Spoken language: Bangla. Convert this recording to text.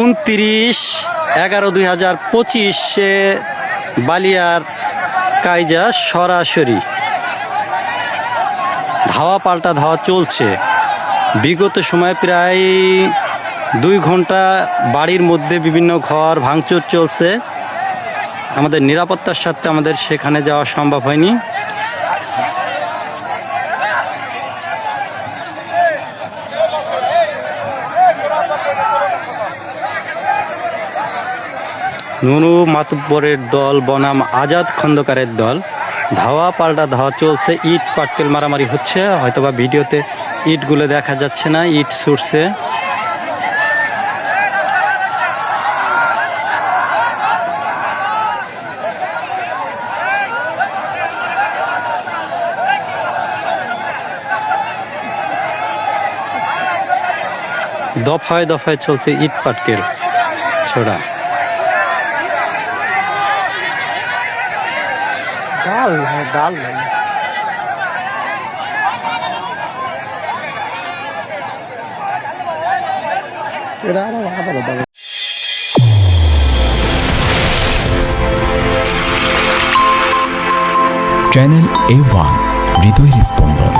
উনত্রিশ এগারো দুই হাজার পঁচিশে বালিয়ার কাইজা সরাসরি। ধাওয়া পাল্টা ধাওয়া চলছে। বিগত সময়ে প্রায় দুই ঘণ্টা বাড়ির মধ্যে বিভিন্ন ঘর ভাঙচুর চলছে। আমাদের নিরাপত্তার সাথে আমাদের সেখানে যাওয়া সম্ভব হয়নি। নুনু মাতুব্বরের দল, বনাম আজাদ খন্দকারের দল। ধাওয়া পাল্টা ধাওয়া চলছে, ইট পাটকেল মারামারি হচ্ছে। হয়তোবা ভিডিওতে ইটগুলো দেখা যাচ্ছে না, ইট ছুটছে। দফায় দফায় চলছে ইট পাটকেল ছোড়া। ডাল হ্যাঁ ডাল। নাই এরা আবার আবার চ্যানেল এ ওয়ান হৃদয় স্পন্দন